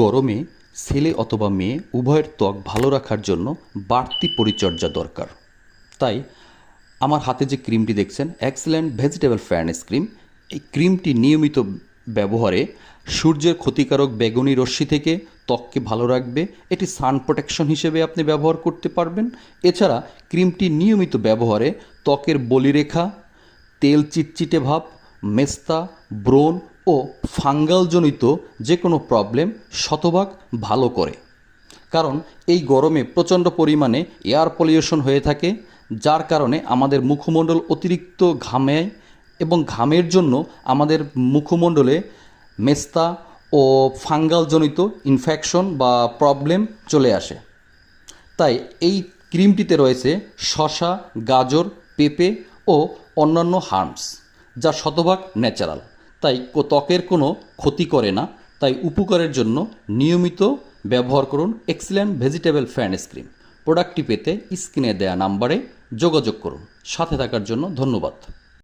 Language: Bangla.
গরমে ছেলে অথবা মেয়ে উভয়ের ত্বক ভালো রাখার জন্য বাড়তি পরিচর্যা দরকার। তাই আমার হাতে যে ক্রিমটি দেখছেন এক্সেলেন্ট ভেজিটেবল ফেয়ারনেস ক্রিম এই ক্রিমটি নিয়মিত ব্যবহারে সূর্যের ক্ষতিকারক বেগুনি রশ্মি থেকে ত্বককে ভালো রাখবে, এটি সান প্রোটেকশন হিসেবে আপনি ব্যবহার করতে পারবেন। এছাড়া ক্রিমটি নিয়মিত ব্যবহারে ত্বকের বলিরেখা, তেল চিটচিটে ভাব, মেস্তা, ব্রণ ও ফাঙ্গালজনিত যে কোনো প্রবলেম শতভাগ ভালো করে। কারণ এই গরমে প্রচণ্ড পরিমাণে এয়ার পলিউশন হয়ে থাকে, যার কারণে আমাদের মুখমণ্ডল অতিরিক্ত ঘামে এবং ঘামের জন্য আমাদের মুখমণ্ডলে মেস্তা ও ফাঙ্গালজনিত ইনফেকশন বা প্রবলেম চলে আসে। তাই এই ক্রিমটিতে রয়েছে শসা, গাজর, পেঁপে ও অন্যান্য হার্মস যা শতভাগ ন্যাচারাল তাই ত্বকের কোনো ক্ষতি করে না। তাই উপকারের জন্য নিয়মিত ব্যবহার করুন এক্সিলেন্ট ভেজিটেবল ফ্যান ক্রিম প্রোডাক্টটি পেতে স্ক্রিনে দেয়া নাম্বারে যোগাযোগ করুন। সাথে থাকার জন্য ধন্যবাদ।